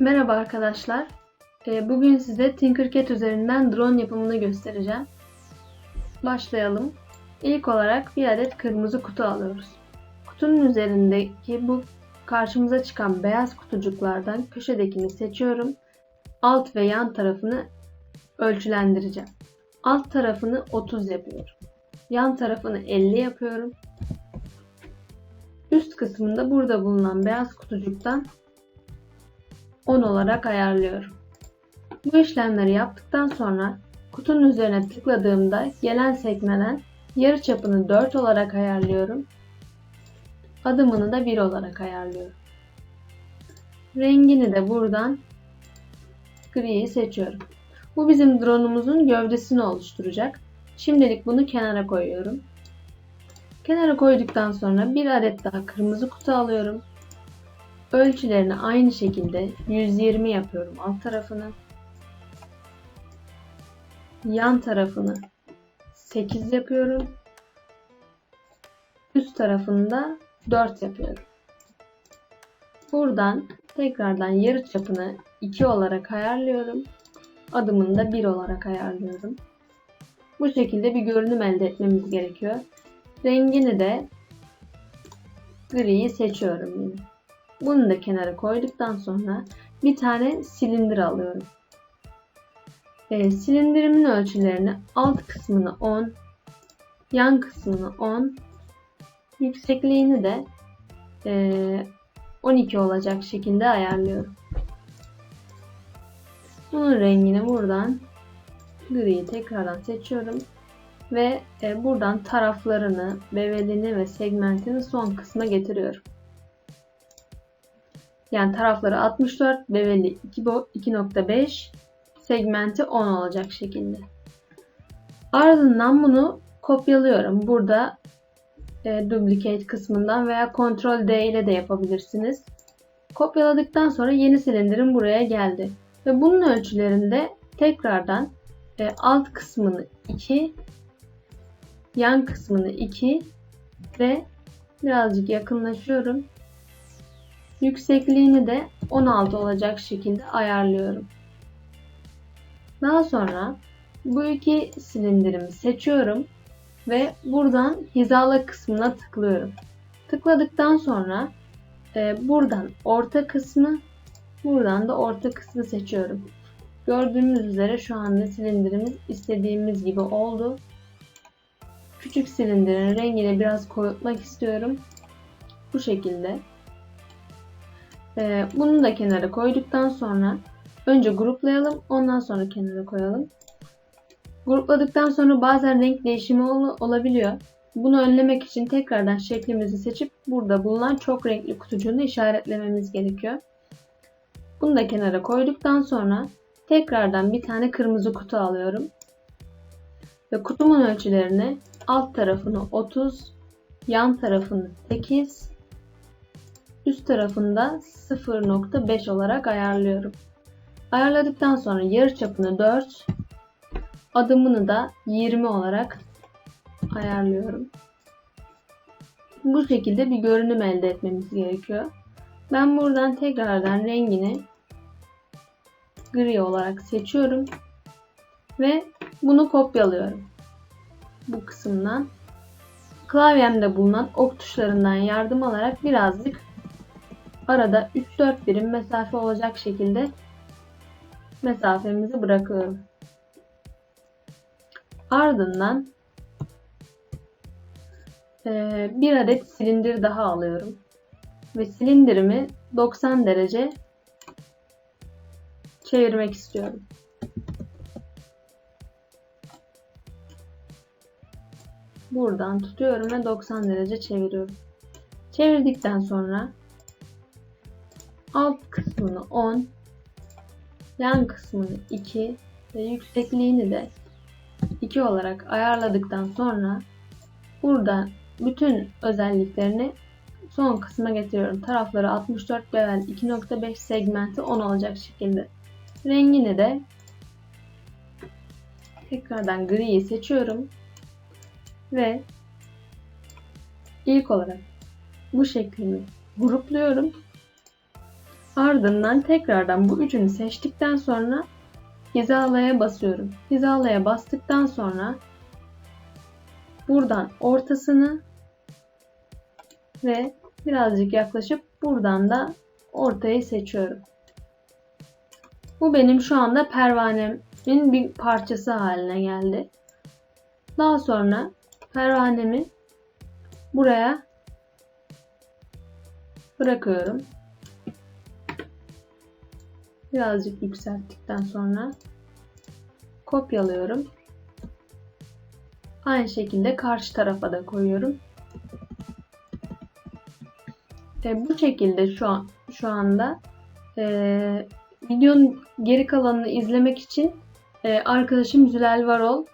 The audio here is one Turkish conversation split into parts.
Merhaba arkadaşlar. Ee, Bugün size Tinkercad üzerinden drone yapımını göstereceğim. Başlayalım. İlk olarak bir adet kırmızı kutu alıyoruz. Kutunun üzerindeki bu karşımıza çıkan beyaz kutucuklardan köşedekini seçiyorum. Alt ve yan tarafını ölçülendireceğim. Alt tarafını 30 yapıyorum. Yan tarafını 50 yapıyorum. Üst kısmında burada bulunan beyaz kutucuktan 10 olarak ayarlıyorum. Bu işlemleri yaptıktan sonra kutunun üzerine tıkladığımda gelen sekmeden yarı çapını 4 olarak ayarlıyorum. Adımını da 1 olarak ayarlıyorum. Rengini de buradan griyi seçiyorum. Bu bizim drone'umuzun gövdesini oluşturacak. Şimdilik bunu kenara koyuyorum. Kenara koyduktan sonra bir adet daha kırmızı kutu alıyorum. Ölçülerini aynı şekilde 120 yapıyorum alt tarafını. Yan tarafını 8 yapıyorum. Üst tarafını da 4 yapıyorum. Buradan tekrardan yarı çapını 2 olarak ayarlıyorum. Adımını da 1 olarak ayarlıyorum. Bu şekilde bir görünüm elde etmemiz gerekiyor. Rengini de griyi seçiyorum yine. Bunu da kenara koyduktan sonra bir tane silindir alıyorum. E, silindirimin ölçülerini alt kısmını 10, yan kısmını 10, yüksekliğini de e, 12 olacak şekilde ayarlıyorum. Bunun rengini buradan griyi tekrardan seçiyorum ve e, buradan taraflarını, bevelini ve segmentini son kısma getiriyorum. Yani tarafları 64, beveli 2.5, segmenti 10 olacak şekilde. Ardından bunu kopyalıyorum. Burada e, duplicate kısmından veya Ctrl D ile de yapabilirsiniz. Kopyaladıktan sonra yeni silindirim buraya geldi. Ve bunun ölçülerinde tekrardan e, alt kısmını 2, yan kısmını 2 ve birazcık yakınlaşıyorum. Yüksekliğini de 16 olacak şekilde ayarlıyorum. Daha sonra bu iki silindirimi seçiyorum ve buradan hizala kısmına tıklıyorum. Tıkladıktan sonra e, buradan orta kısmı, buradan da orta kısmı seçiyorum. Gördüğünüz üzere şu anda silindirimiz istediğimiz gibi oldu. Küçük silindirin rengini biraz koyutmak istiyorum. Bu şekilde. Ee, bunu da kenara koyduktan sonra önce gruplayalım ondan sonra kenara koyalım. Grupladıktan sonra bazen renk değişimi ol olabiliyor. Bunu önlemek için tekrardan şeklimizi seçip burada bulunan çok renkli kutucuğunu işaretlememiz gerekiyor. Bunu da kenara koyduktan sonra tekrardan bir tane kırmızı kutu alıyorum. Ve kutumun ölçülerini alt tarafını 30, yan tarafını 8, üst tarafında 0.5 olarak ayarlıyorum. Ayarladıktan sonra yarı çapını 4, adımını da 20 olarak ayarlıyorum. Bu şekilde bir görünüm elde etmemiz gerekiyor. Ben buradan tekrardan rengini gri olarak seçiyorum ve bunu kopyalıyorum. Bu kısımdan klavyemde bulunan ok tuşlarından yardım alarak birazcık arada 3-4 birim mesafe olacak şekilde mesafemizi bırakıyorum. Ardından e, bir adet silindir daha alıyorum. Ve silindirimi 90 derece çevirmek istiyorum. Buradan tutuyorum ve 90 derece çeviriyorum. Çevirdikten sonra alt kısmını 10, yan kısmını 2 ve yüksekliğini de 2 olarak ayarladıktan sonra burada bütün özelliklerini son kısma getiriyorum. Tarafları 64 bevel 2.5 segmenti 10 olacak şekilde. Rengini de tekrardan griyi seçiyorum. Ve ilk olarak bu şeklimi grupluyorum. Ardından tekrardan bu üçünü seçtikten sonra hizalaya basıyorum. Hizalaya bastıktan sonra buradan ortasını ve birazcık yaklaşıp buradan da ortayı seçiyorum. Bu benim şu anda pervanemin bir parçası haline geldi. Daha sonra pervanemi buraya bırakıyorum. Birazcık yükselttikten sonra kopyalıyorum. Aynı şekilde karşı tarafa da koyuyorum. E, bu şekilde şu an şu anda e, videonun geri kalanını izlemek için e, arkadaşım Zülal Varol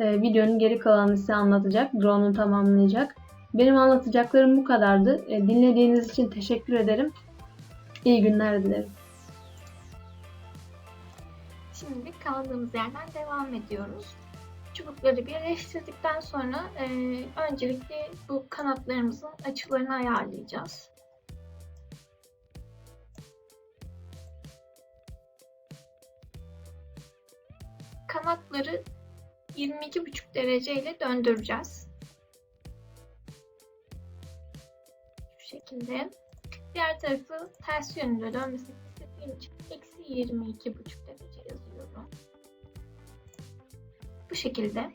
e, videonun geri kalanını size anlatacak. Drone'u tamamlayacak. Benim anlatacaklarım bu kadardı. E, dinlediğiniz için teşekkür ederim. İyi günler dilerim. Şimdi kaldığımız yerden devam ediyoruz. Çubukları birleştirdikten sonra e, öncelikle bu kanatlarımızın açılarını ayarlayacağız. Kanatları 22,5 derece ile döndüreceğiz. Şu şekilde. Diğer tarafı ters yönünde dönmesini istediğim için eksi 22,5 derece Bu şekilde.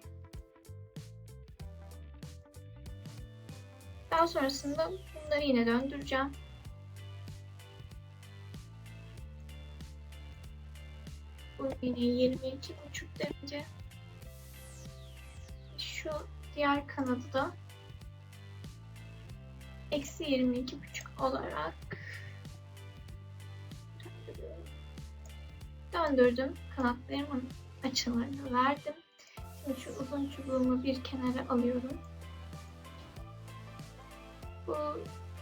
Daha sonrasında bunları yine döndüreceğim. Bu yine 22,5 derece. Şu diğer kanadı da eksi 22,5 olarak döndürdüm. Kanatlarımın açılarını verdim. Şu uzun çubuğumu bir kenara alıyorum. Bu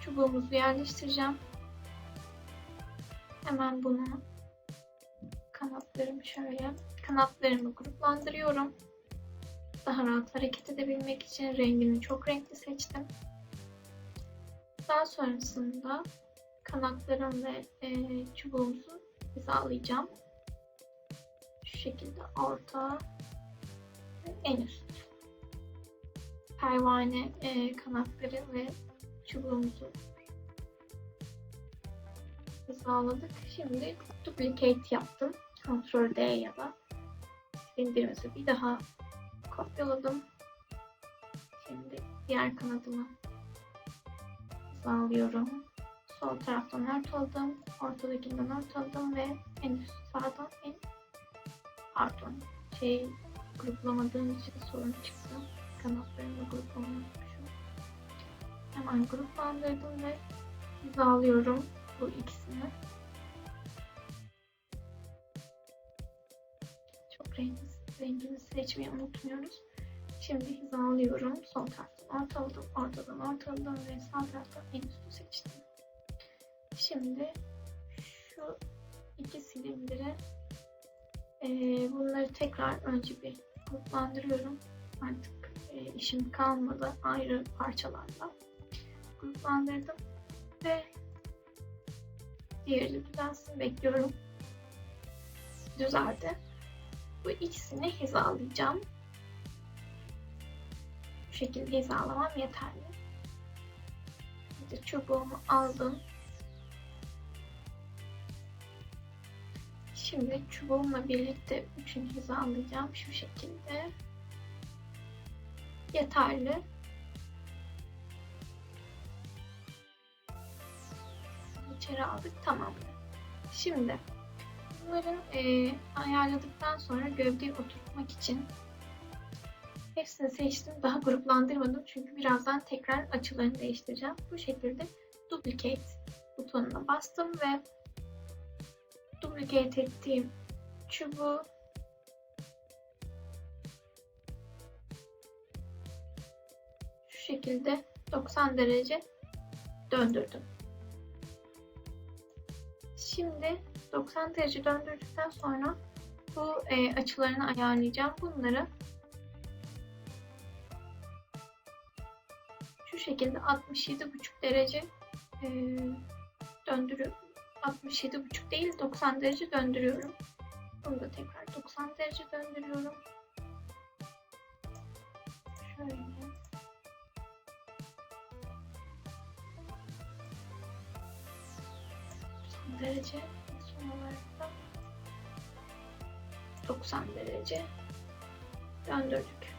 çubuğumuzu yerleştireceğim. Hemen bunu kanatlarımı şöyle kanatlarımı gruplandırıyorum. Daha rahat hareket edebilmek için rengini çok renkli seçtim. Daha sonrasında kanatlarım ve e, çubuğumuzu hizalayacağım. Şu şekilde orta en üst. Pervane e, kanatları ve çubuğumuzu hizaladık. Şimdi duplicate yaptım. Ctrl D ya da silindirimizi bir daha kopyaladım. Şimdi diğer kanadımı hizalıyorum. Sol taraftan örtaladım. Ortadakinden örtaladım ve en üst sağdan en pardon şey gruplamadığım için sorun çıktı. Kanatlarımı gruplamamışım. Hemen gruplandırdım ve hizalıyorum bu ikisini. Çok rengini, rengini seçmeyi unutmuyoruz. Şimdi hizalıyorum. Sol taraftan ortaladım, ortadan ortaladım ve sağ taraftan en üstü seçtim. Şimdi şu iki silindire e, bunları tekrar önce bir gruplandırıyorum. Artık e, işim kalmadı ayrı parçalarla. Gruplandırdım ve diğeri düzelsin bekliyorum. Düzeldi. Bu ikisini hizalayacağım. Bu şekilde hizalamam yeterli. Şimdi çubuğumu aldım. Şimdi çubuğumla birlikte üçünü hizalayacağım şu şekilde. Yeterli. İçeri aldık tamamdır. Şimdi bunların e, ayarladıktan sonra gövdeyi oturtmak için hepsini seçtim. Daha gruplandırmadım çünkü birazdan tekrar açılarını değiştireceğim. Bu şekilde duplicate butonuna bastım ve duplicate ettiğim çubuğu şu şekilde 90 derece döndürdüm. Şimdi 90 derece döndürdükten sonra bu e, açılarını ayarlayacağım. Bunları şu şekilde 67,5 derece e, döndürüp 67,5 değil 90 derece döndürüyorum. Bunu da tekrar 90 derece döndürüyorum. Şöyle. Derece son olarak da 90 derece döndürdük.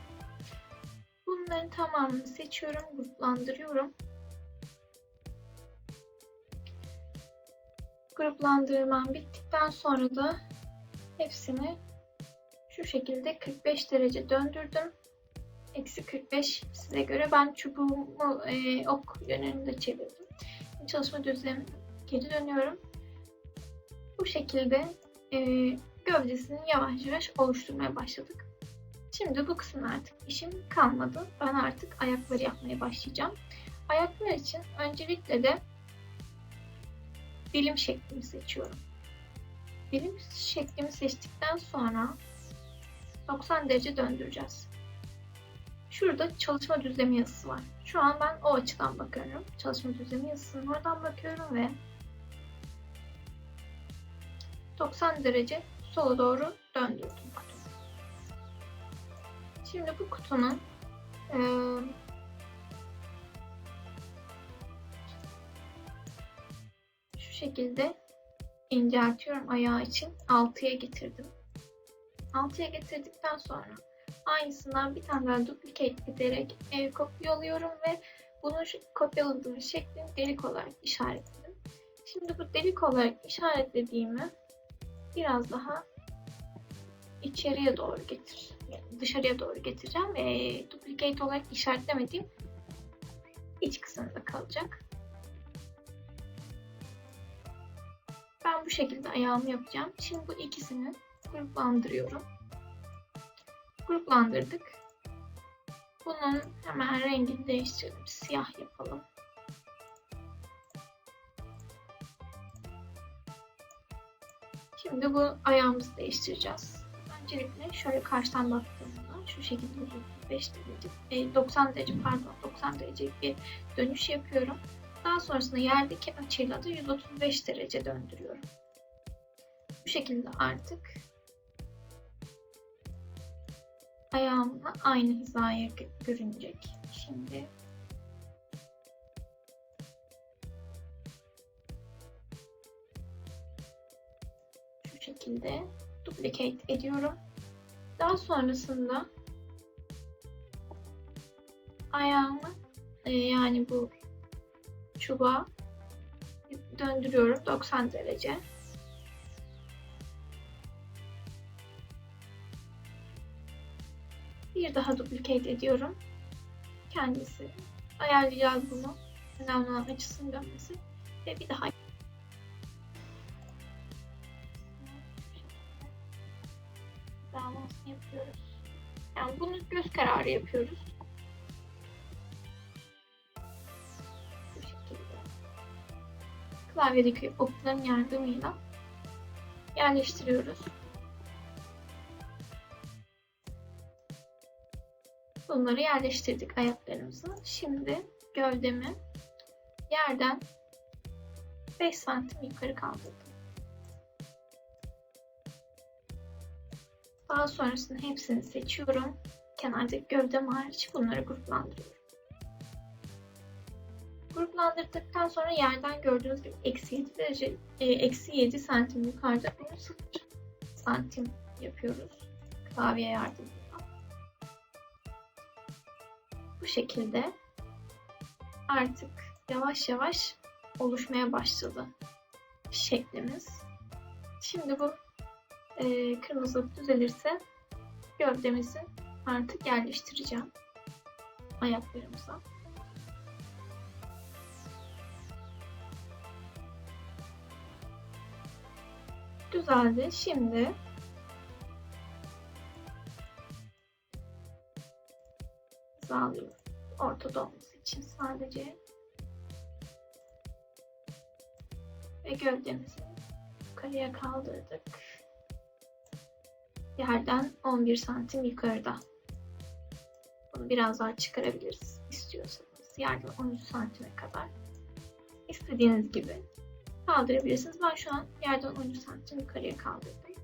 Bunların tamamını seçiyorum, gruplandırıyorum. Gruplandırmam bittikten sonra da hepsini şu şekilde 45 derece döndürdüm. Eksi 45 size göre ben çubuğumu e, ok yönünde çevirdim. Çalışma düzlemine geri dönüyorum. Bu şekilde e, gövdesini yavaş yavaş oluşturmaya başladık. Şimdi bu kısmın artık işim kalmadı. Ben artık ayakları yapmaya başlayacağım. Ayaklar için öncelikle de dilim şeklimi seçiyorum. Dilim şeklimi seçtikten sonra 90 derece döndüreceğiz. Şurada çalışma düzlemi yazısı var. Şu an ben o açıdan bakıyorum. Çalışma düzlemi yazısının oradan bakıyorum ve 90 derece sola doğru döndürdüm. Şimdi bu kutunun şekilde inceltiyorum ayağı için 6'ya getirdim. 6'ya getirdikten sonra aynısından bir tane daha duplicate ederek e, kopyalıyorum ve bunu kopyaladığım şeklini delik olarak işaretledim. Şimdi bu delik olarak işaretlediğimi biraz daha içeriye doğru getir, yani dışarıya doğru getireceğim ve duplicate olarak işaretlemediğim iç kısımda kalacak. Ben bu şekilde ayağımı yapacağım. Şimdi bu ikisini gruplandırıyorum. Gruplandırdık. Bunun hemen rengini değiştirelim. Siyah yapalım. Şimdi bu ayağımızı değiştireceğiz. Öncelikle şöyle karşıdan baktığımda şu şekilde 5 derece, e, 90 derece pardon 90 derece bir dönüş yapıyorum. Daha sonrasında yerdeki açıyla da 135 derece döndürüyorum. Bu şekilde artık ayağımla aynı hizaya görünecek. Şimdi şu şekilde duplicate ediyorum. Daha sonrasında ayağımı e, yani bu çubuğa döndürüyorum 90 derece. Bir daha duplicate ediyorum. Kendisi ayarlayacağız bunu. Önemli olan açısının dönmesi. Ve bir daha davasını yapıyoruz. Yani bunu göz kararı yapıyoruz. Klavyedeki okların yardımıyla yerleştiriyoruz. Bunları yerleştirdik ayaklarımızı. Şimdi gövdemi yerden 5 santim yukarı kaldırdım. Daha sonrasında hepsini seçiyorum. Kenardaki gövdem hariç bunları gruplandırıyorum. Gruplandırdıktan sonra yerden gördüğünüz gibi eksi 7 derece, e, eksi 7 santim yukarıda bunu 0 santim yapıyoruz. Klavye yardımıyla. Bu şekilde artık yavaş yavaş oluşmaya başladı şeklimiz. Şimdi bu e, kırmızılık düzelirse gövdemizi artık yerleştireceğim ayaklarımıza. Düzeldi. Şimdi hizalıyorum. Ortada olması için sadece ve gövdemizi yukarıya kaldırdık yerden 11 santim yukarıda. Bunu biraz daha çıkarabiliriz istiyorsanız. Yerden 13 santime kadar. İstediğiniz gibi kaldırabilirsiniz. Ben şu an yerden 13 santim yukarıya kaldırdım.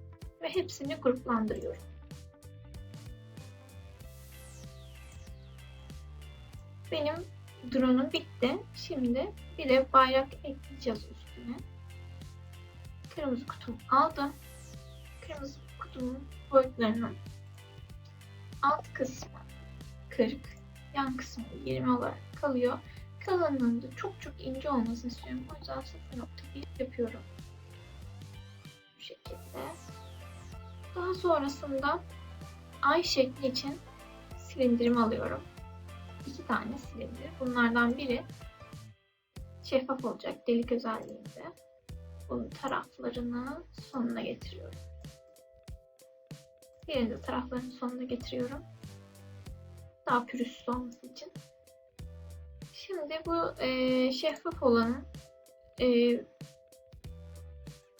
Ve hepsini gruplandırıyorum. Benim drone'um bitti. Şimdi bir de bayrak ekleyeceğiz üstüne. Kırmızı kutumu aldım. Kırmızı kutumun boyutlarının alt kısmı 40, yan kısmı 20 olarak kalıyor. Kalınlığında çok çok ince olmasını istiyorum. O yüzden 0.1 yapıyorum. Bu şekilde. Daha sonrasında ay şekli için silindirim alıyorum. İki tane silindir. Bunlardan biri şeffaf olacak delik özelliğinde. Bunun taraflarını sonuna getiriyorum. Diğerini de taraflarının sonuna getiriyorum. Daha pürüzsüz olması için. Şimdi bu e, şeffaf olanın e,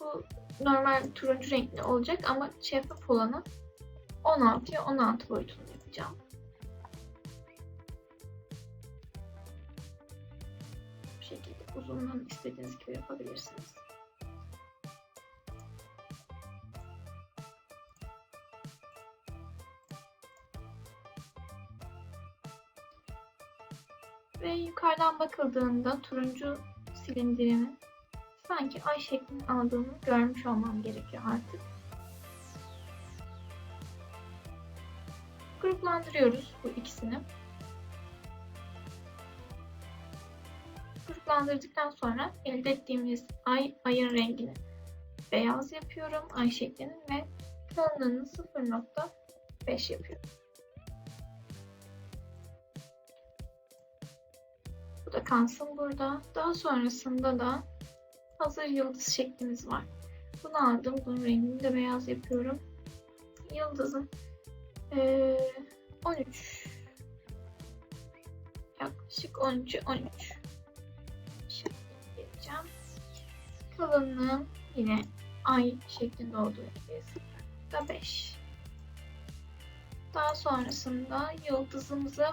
bu normal turuncu renkli olacak ama şeffaf olanı 16'ya 16 boyutunda yapacağım. Bu şekilde uzunluğunu istediğiniz gibi yapabilirsiniz. Ve yukarıdan bakıldığında turuncu silindirimin sanki ay şeklini aldığını görmüş olmam gerekiyor artık. Gruplandırıyoruz bu ikisini. Gruplandırdıktan sonra elde ettiğimiz ay, ayın rengini beyaz yapıyorum. Ay şeklinin ve kalınlığını 0.5 yapıyorum. Bu da kalsın burada. Daha sonrasında da hazır yıldız şeklimiz var. Bunu aldım. Bunun rengini de beyaz yapıyorum. Yıldızın ee, 13 yaklaşık 13 13 şeklinde yapacağım. Kalınlığı yine ay şeklinde olduğu gibi 0.5 daha sonrasında yıldızımızı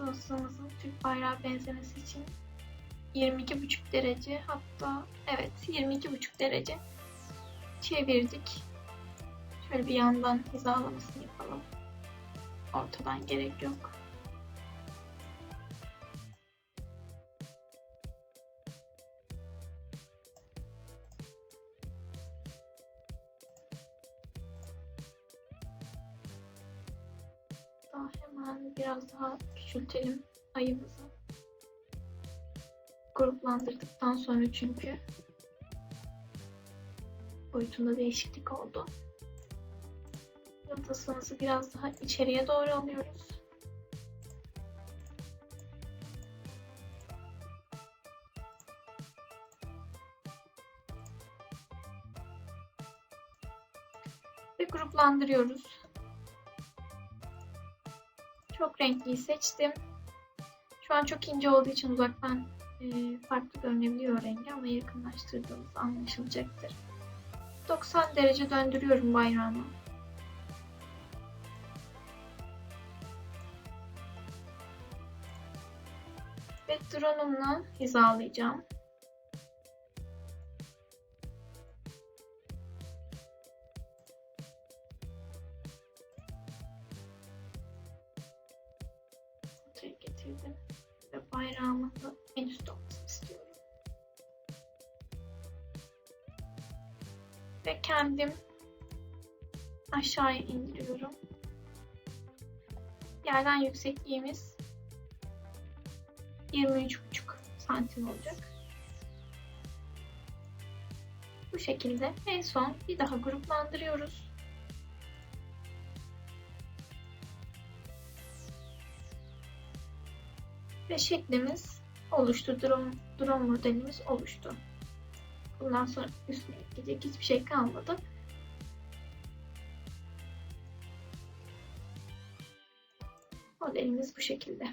Yıldızımızın Türk bayrağı benzemesi için 22,5 derece hatta evet 22,5 derece çevirdik. Şöyle bir yandan hizalamasını yapalım. Ortadan gerek yok. Hemen biraz daha küçültelim ayımızı. Gruplandırdıktan sonra çünkü boyutunda değişiklik oldu. Yıldızımızı biraz daha içeriye doğru alıyoruz. Ve gruplandırıyoruz. Çok renkliyi seçtim. Şu an çok ince olduğu için uzaktan e, farklı görünebiliyor rengi ama yakınlaştırdığımızda anlaşılacaktır. 90 derece döndürüyorum bayrağımı. Ve drone'umla hizalayacağım. Aşağıya indiriyorum. Yerden yüksekliğimiz 23,5 santim olacak. Bu şekilde en son bir daha gruplandırıyoruz. Ve şeklimiz oluştu. Drone, drone modelimiz oluştu. Bundan sonra üstüne ekleyecek hiçbir şey kalmadı. Modelimiz bu şekilde.